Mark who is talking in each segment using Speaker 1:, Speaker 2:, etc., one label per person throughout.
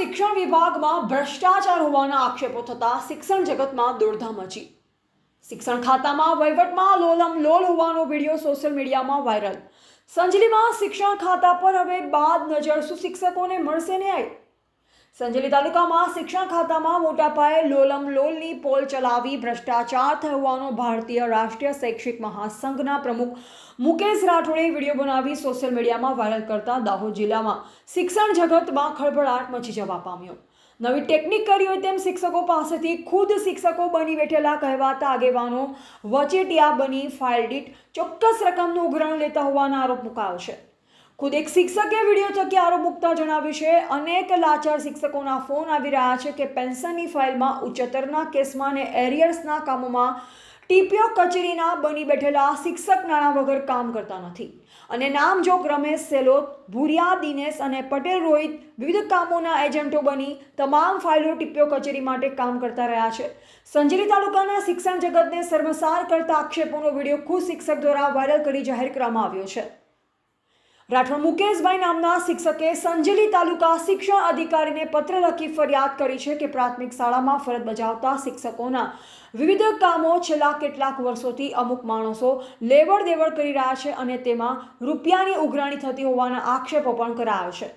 Speaker 1: શિક્ષણ વિભાગમાં ભ્રષ્ટાચાર હોવાના આક્ષેપો થતા શિક્ષણ જગતમાં દોડધામ મચી. શિક્ષણ ખાતામાં વહીવટમાં લોલમ લોલ હોવાનો વીડિયો સોશિયલ મીડિયામાં વાયરલ. સંજલીમાં શિક્ષણ ખાતા પર હવે બાદ નજર. સુશિક્ષકોને શિક્ષકોને મળશે ન્યાય? સંજેલી તાલુકામાં શિક્ષણ ખાતામાં મોટા પાયે લોલમ લોલની પોલ ચલાવી ભ્રષ્ટાચાર થયો ભારતીય રાષ્ટ્રીય શૈક્ષિક મહાસંઘના પ્રમુખ મુકેશ રાઠોડે વીડિયો બનાવી સોશિયલ મીડિયામાં વાયરલ કરતા દાહોદ જિલ્લામાં શિક્ષણ જગતમાં ખળભળાટ મચી જવા પામ્યો. નવી ટેકનિક કરી હોય તેમ શિક્ષકો પાસેથી ખુદ શિક્ષકો બની બેઠેલા કહેવાતા આગેવાનો વચેટિયા બની ફાઇલ દીઠ ચોક્કસ રકમનું ઉઘરાણ લેતા હોવાના આરોપ મુકાયો છે. ખુદ એક શિક્ષકે વીડિયો થકી આરોપ મૂકતા જણાવ્યું છે. અનેક લાચાર શિક્ષકોના ફોન આવી રહ્યા છે કે પેન્શનની ફાઇલમાં ઉચ્ચતરના કેસમાં અને એરિયર્સના કામોમાં ટીપીઓ કચેરીના બની બેઠેલા શિક્ષક નાણાં વગર કામ કરતા નથી. અને નામ નામજોગ રમેશ સેલોત, ભૂરિયા, દિનેશ અને પટેલ રોહિત વિવિધ કામોના એજન્ટો બની તમામ ફાઇલો ટીપીઓ કચેરી માટે કામ કરતા રહ્યા છે. સંજેલી તાલુકાના શિક્ષણ જગતને શર્મસાર કરતા આક્ષેપોનો વીડિયો ખુદ શિક્ષક દ્વારા વાયરલ કરી જાહેર કરવામાં આવ્યો છે. રાઠોડ મુકેશભાઈ નામના શિક્ષકે સંજેલી તાલુકા શિક્ષણ અધિકારીને પત્ર લખી ફરિયાદ કરી છે કે પ્રાથમિક શાળામાં ફરજ બજાવતા શિક્ષકોના વિવિધ કામો છેલ્લા કેટલાક વર્ષોથી અમુક માણસો લેવડ દેવડ કરી રહ્યા છે અને તેમાં રૂપિયાની ઉઘરાણી થતી હોવાના આક્ષેપો પણ કરાયો છે.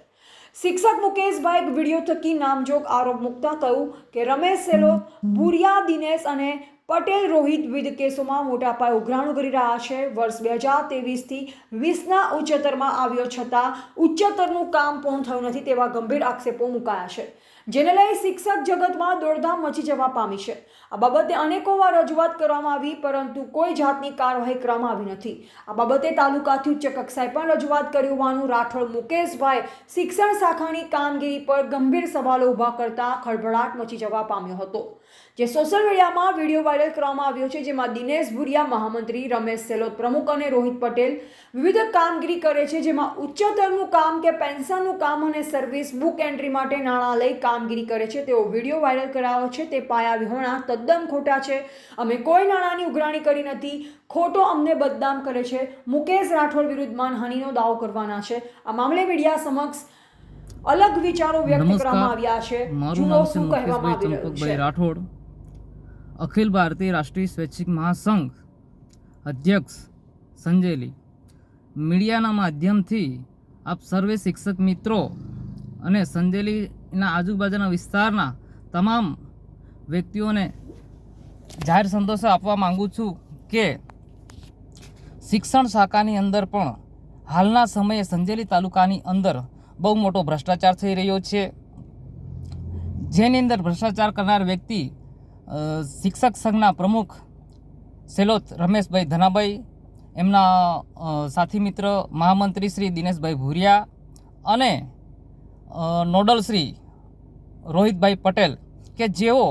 Speaker 1: શિક્ષક મુકેશભાઈ વીડિયો થકી નામજોગ આરોપ મૂકતા કહ્યું કે રમેશ સેલો, ભુરિયા દિનેશ અને પટેલ રોહિત વિવિધ કેસોમાં મોટા પાયે ઉઘરાણું કરી રહ્યા છે. વર્ષ બે હજાર તેવીસથી વીસના ઉચ્ચતરમાં આવ્યો છતાં ઉચ્ચતરનું કામ પૂર્ણ થયું નથી તેવા ગંભીર આક્ષેપો મુકાયા છે. જેને લઈ શિક્ષક જગતમાં દોડધામ મચી જવા પામી છે. આ બાબતે અનેકો વાર રજૂઆત કરવામાં આવી, પરંતુ કોઈ જાતની કાર્યવાહી કરવામાં આવી નથી. આ બાબતે તાલુકાથી ઉચ્ચ કક્ષાએ પણ રજૂઆત કરી હોવાનું રાઠોડ મુકેશભાઈ શિક્ષણ શાખાની કામગીરી પર ગંભીર સવાલો ઊભા કરતા ખળભળાટ મચી જવા પામ્યો હતો. જે સોશિયલ મીડિયામાં વીડિયો વાયરલ કરવામાં આવ્યો છે, જેમાં દિનેશ ભુરિયા, મહામંત્રી રમેશ સેલોત પ્રમુખ અને રોહિત પટેલ વિવિધ કામગીરી કરે છે, જેમાં ઉચ્ચતરનું કામ કે પેન્શનનું કામ અને સર્વિસ બુક એન્ટ્રી માટે નાણાં લઈ કામગીરી કરે છે. તેઓ વીડિયો વાયરલ કરાવે છે, તે પાયા વિહોણા તદ્દન ખોટા છે. અમે કોઈ નાણાંની ઉઘરાણી કરી નથી, ખોટો અમને બદનામ કરે છે. મુકેશ રાઠોડ વિરુદ્ધ માનહાનિનો દાવો કરવાના છે. આ મામલે મીડિયા સમક્ષ અલગ વિચારો વ્યક્ત કરવામાં આવ્યા છે.
Speaker 2: મારું નામ છે
Speaker 1: શું કહેવામાં
Speaker 2: મુકેશભાઈ ચંપકભાઈ રાઠોડ. અખિલ ભારતીય રાષ્ટ્રીય સ્વૈચ્છિક મહાસંઘ અધ્યક્ષ સંજેલી. મીડિયાના માધ્યમથી આપ સર્વે શિક્ષક મિત્રો અને સંજેલીના આજુબાજુના વિસ્તારના તમામ વ્યક્તિઓને જાહેર સંતોષો આપવા માંગુ છું કે શિક્ષણ શાખાની અંદર પણ હાલના સમયે સંજેલી તાલુકાની અંદર બહુ મોટો ભ્રષ્ટાચાર થઈ રહ્યો છે. જેની અંદર ભ્રષ્ટાચાર કરનાર વ્યક્તિ શિક્ષક સંઘના પ્રમુખ સેલોત રમેશભાઈ ધનાભાઈ, એમના સાથી મિત્ર મહામંત્રી શ્રી દિનેશભાઈ ભુરિયા અને નોડલ શ્રી રોહિતભાઈ પટેલ કે જેઓ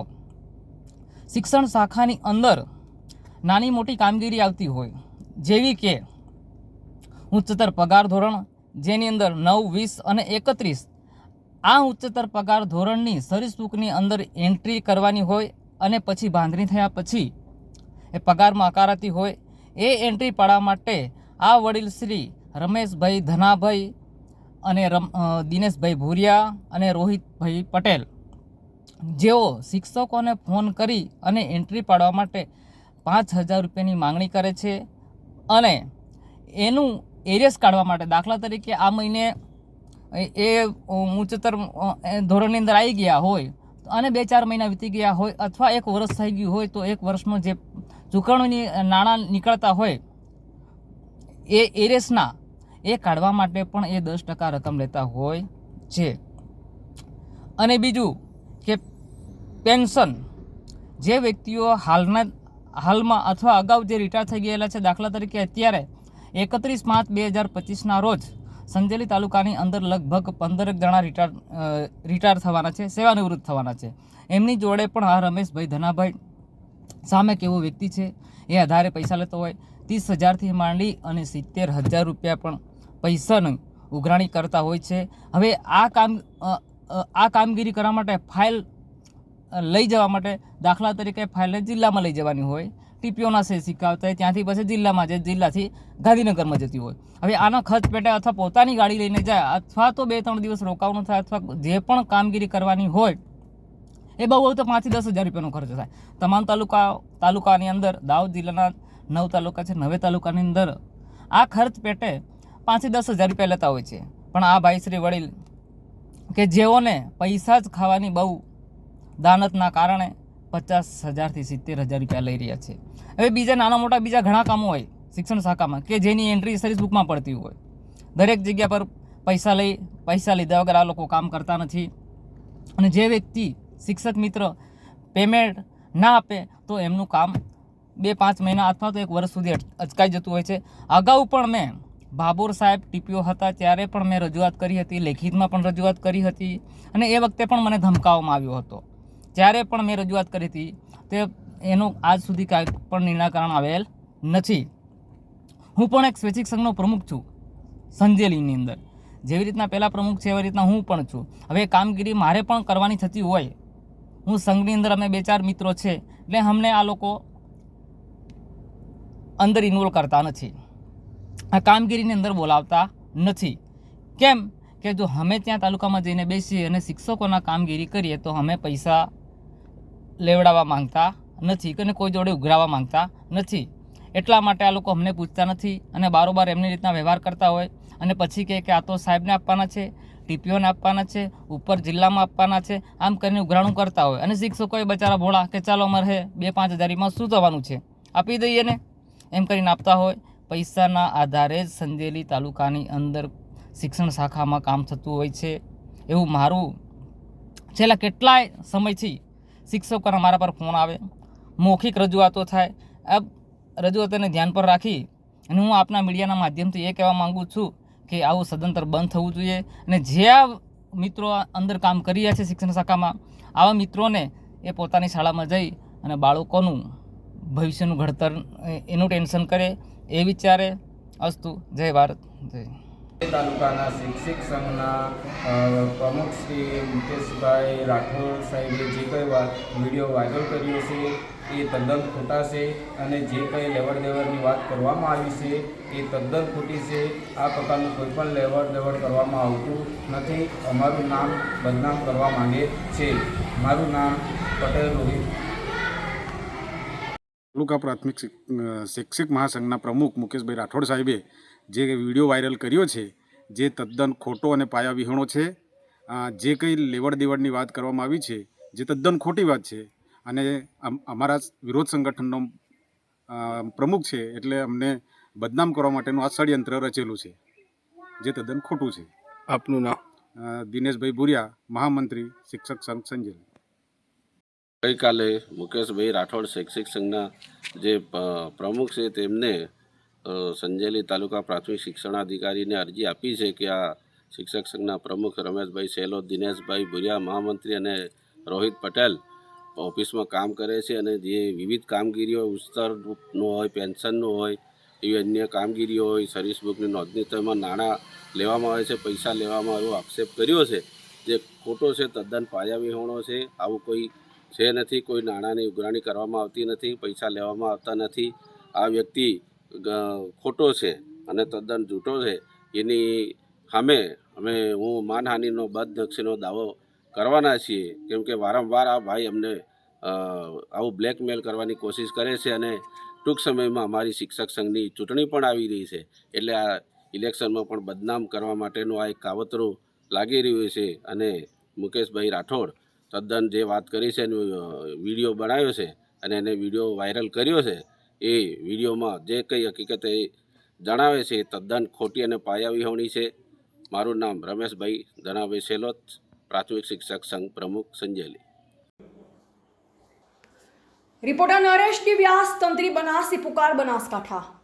Speaker 2: શિક્ષણ શાખાની અંદર નાની મોટી કામગીરી આવતી હોય, જેવી કે ઉચ્ચતર પગાર ધોરણ જેની અંદર નવ, વીસ અને એકત્રીસ. આ ઉચ્ચતર પગાર ધોરણની સરીસૂકની અંદર એન્ટ્રી કરવાની હોય અને પછી બાંધણી થયા પછી એ પગારમાં આકારાતી હોય, એ એન્ટ્રી પાડવા માટે આ વડીલ શ્રી રમેશભાઈ ધનાભાઈ અને રમ દિનેશભાઈ ભુરિયા અને રોહિતભાઈ પટેલ. જેઓ શિક્ષકોને ફોન કરી અને એન્ટ્રી પાડવા માટે પાંચ હજાર રૂપિયાની માંગણી કરે છે અને એનું એરિયસ કાઢવા માટે. દાખલા તરીકે આ મહિને એ ઉચ્ચતર ધોરણની અંદર આવી ગયા હોય, અને બે ચાર મહિના વીતી ગયા હોય, અથવા એક વર્ષ થઈ ગયું હોય, તો એક વર્ષમાં જે ચૂકવણીની નાણાં નીકળતા હોય, એ એરેસના એ કાઢવા માટે પણ એ દસ ટકા રકમ લેતા હોય છે. અને બીજું કે પેન્શન. જે વ્યક્તિઓ હાલના, હાલમાં અથવા અગાઉ જે રિટાયર થઈ ગયેલા છે, દાખલા તરીકે અત્યારે એકત્રીસ પાંચ બે હજાર પચીસના રોજ સંજેલી તાલુકાની અંદર લગભગ પંદરેક જણા રિટાયર રિટાયર થવાના છે, સેવાનિવૃત્ત થવાના છે. એમની જોડે પણ આ રમેશભાઈ ધનાભાઈ સામે કેવો વ્યક્તિ છે, એ આધારે પૈસા લેતો હોય. ત્રીસ હજારથી માંડી અને સિત્તેર હજાર રૂપિયા પણ પૈસાની ઉઘરાણી કરતા હોય છે. હવે આ કામ આ કામગીરી કરવા માટે ફાઇલ લઈ જવા માટે દાખલા તરીકે ફાઇલને જિલ્લામાં લઈ જવાની હોય. ટીપીઓના છે શીખવતા ત્યાંથી પછી જિલ્લામાં જાય, જિલ્લાથી ગાંધીનગરમાં જતી હોય. હવે આના ખર્ચ પેટે અથવા પોતાની ગાડી લઈને જાય, અથવા તો બે ત્રણ દિવસ રોકાવાનું થાય, અથવા જે પણ કામગીરી કરવાની હોય, એ બહુ હોય તો પાંચથી દસ હજાર રૂપિયાનો ખર્ચ થાય. તમામ તાલુકા, તાલુકાની અંદર, દાહોદ જિલ્લાના નવ તાલુકા છે, નવે તાલુકાની અંદર, આ ખર્ચ પેટે પાંચથી દસ હજાર રૂપિયા લેતા હોય છે. પણ આ ભાઈ શ્રી વડીલ કે જેઓને પૈસા જ ખાવાની બહુ દાનતના કારણે પચાસ હજારથી સિત્તેર હજાર રૂપિયા લઈ રહ્યા છે. હવે બીજા નાના મોટા બીજા ઘણા કામો હોય શિક્ષણ શાખામાં કે જેની એન્ટ્રી સર્વિસ બુકમાં પડતી હોય. દરેક જગ્યા પર પૈસા લઈ, પૈસા લીધા વગર આ લોકો કામ કરતા નથી. અને જે વ્યક્તિ શિક્ષક મિત્ર પેમેન્ટ ના આપે તો એમનું કામ બે પાંચ મહિના અથવા તો એક વર્ષ સુધી અચકાઈ જતું હોય છે. અગાઉ પણ મેં ભાભોર સાહેબ ટીપીઓ હતા ત્યારે પણ મેં રજૂઆત કરી હતી, લેખિતમાં પણ રજૂઆત કરી હતી અને એ વખતે પણ મને ધમકાવવામાં આવ્યો હતો. જ્યારે પણ મેં રજૂઆત કરી હતી, તે એનું આજ સુધી કાંઈ પણ નિરાકરણ આવેલ નથી. હું પણ એક સ્વૈચ્છિક સંઘનો પ્રમુખ છું, સંજેલીની અંદર. જેવી રીતના પહેલાં પ્રમુખ છે, એવી રીતના હું પણ છું. હવે કામગીરી મારે પણ કરવાની થતી હોય. હું સંઘની અંદર અમે બે ચાર મિત્રો છે, એટલે અમને આ લોકો અંદર ઇન્વોલ્વ કરતા નથી. આ કામગીરીની અંદર બોલાવતા નથી. કેમ? કે જો અમે ત્યાં તાલુકામાં જઈને બેસીએ અને શિક્ષકોના કામગીરી કરીએ, તો અમે પૈસા લેવડાવવા માંગતા નથી અને કોઈ જોડે ઉઘરાવવા માંગતા નથી. એટલા માટે આ લોકો અમને પૂછતા નથી અને બારોબાર એમની રીતના વ્યવહાર કરતા હોય અને પછી કહે કે આ તો સાહેબને આપવાના છે, ટીપીઓને આપવાના છે, ઉપર જિલ્લામાં આપવાના છે, આમ કરીને ઉઘરાણું કરતા હોય. અને શિક્ષકોએ બચારા ભોળા કે ચાલો અમારે બે પાંચ હજારીમાં શું થવાનું છે? આપી દઈએ ને? એમ કરીને આપતા હોય. પૈસાના આધારે જ સંજેલી તાલુકાની અંદર શિક્ષણ શાખામાં કામ થતું હોય છે. એવું મારું છેલ્લા કેટલાય સમયથી શિક્ષકોના મારા પર ફોન આવે, મૌખિક રજૂઆતો થાય. આ રજૂઆતોને ધ્યાન પર રાખી અને હું આપના મીડિયાના માધ્યમથી એ કહેવા માગું છું કે આવું સદંતર બંધ થવું જોઈએ અને જે આ મિત્રો અંદર કામ કરી રહ્યા છે શિક્ષણ શાખામાં, આવા મિત્રોને એ પોતાની શાળામાં જઈ અને બાળકોનું ભવિષ્યનું ઘડતર એનું ટેન્શન કરે, એ વિચારે. અસ્તુ, જય ભારત, જય
Speaker 3: તાલુકાના શિક્ષક સંઘના પ્રમુખ શ્રી મુકેશભાઈ રાઠોડ સાહેબે જે કંઈ વીડિયો વાયરલ કર્યો છે, એ તદ્દન ખોટા છે અને જે કંઈ લેવડ દેવડની વાત કરવામાં આવી છે, એ તદ્દન ખોટી છે. આ પ્રકારનું કોઈ પણ લેવડ દેવડ કરવામાં આવતું નથી. અમારું નામ બદનામ કરવા માંગે છે. મારું નામ પટેલ રોહિત.
Speaker 4: તાલુકા પ્રાથમિક શિક્ષક મહાસંઘના પ્રમુખ મુકેશભાઈ રાઠોડ સાહેબે જે વીડિયો વાયરલ કર્યો છે જે તદ્દન ખોટો અને પાયા વિહોણો છે જે કંઈ લેવડ દેવડની વાત કરવામાં આવી છે જે તદ્દન ખોટી વાત છે અને અમ- અમારા વિરોધ સંગઠનનો પ્રમુખ છે એટલે અમને બદનામ કરવા માટેનું આ ષડયંત્ર રચેલું છે જે તદ્દન ખોટું છે.
Speaker 5: આપનું નામ?
Speaker 4: દિનેશભાઈ ભુરિયા મહામંત્રી શિક્ષક સંઘ સંજેલ.
Speaker 6: ગઈકાલે મુકેશભાઈ રાઠોડ શૈક્ષિક સંઘના જે પ્રમુખ છે તેમને સંજેલી તાલુકા પ્રાથમિક શિક્ષણાધિકારીને અરજી આપી છે કે આ શિક્ષક સંઘના પ્રમુખ રમેશભાઈ સેલોદ દિનેશભાઈ ભુરિયા, મહામંત્રી અને રોહિત પટેલ ઓફિસમાં કામ કરે છે અને જે વિવિધ કામગીરીઓ ઉસ્તરનું હોય, પેન્શનનું હોય, એવી અન્ય કામગીરીઓ હોય, સર્વિસ બુકની નોંધણી તેમાં નાણાં લેવામાં આવે છે, પૈસા લેવામાં એવો આક્ષેપ કર્યો છે. જે ખોટો છે, તદ્દન પાયાવિહોણો છે. આવું કોઈ છે નથી, કોઈ નાણાંની ઉઘરાણી કરવામાં આવતી નથી, પૈસા લેવામાં આવતા નથી. આ વ્યક્તિ ખોટો છે અને તદ્દન જૂઠો છે, એની સામે અમે હું માનહાનિનો બદનક્ષીનો દાવો કરવાના છીએ. કેમ કે વારંવાર આ ભાઈ અમને આવું બ્લેકમેલ કરવાની કોશિશ કરે છે અને ટૂંક સમયમાં અમારી શિક્ષક સંઘની ચૂંટણી પણ આવી રહી છે. એટલે આ ઇલેક્શનમાં પણ બદનામ કરવા માટેનું આ એક કાવતરું લાગી રહ્યું છે અને મુકેશભાઈ રાઠોડ તદ્દન જે વાત કરી છે એનો વીડિયો બનાવ્યો છે અને એને વીડિયો વાયરલ કર્યો છે એ વિડીયોમાં જે કંઈ હકીકત એ જણાવે છે એ તદ્દન ખોટી અને પાયા વિહોણી છે. મારું નામ રમેશભાઈ ધનાભાઈ સેલોત પ્રાથમિક શિક્ષક સંઘ પ્રમુખ સંજેલી.
Speaker 1: રિપોર્ટર નરેશ વ્યાસ તંત્રી બનાસી પુકાર બનાસકાંઠા.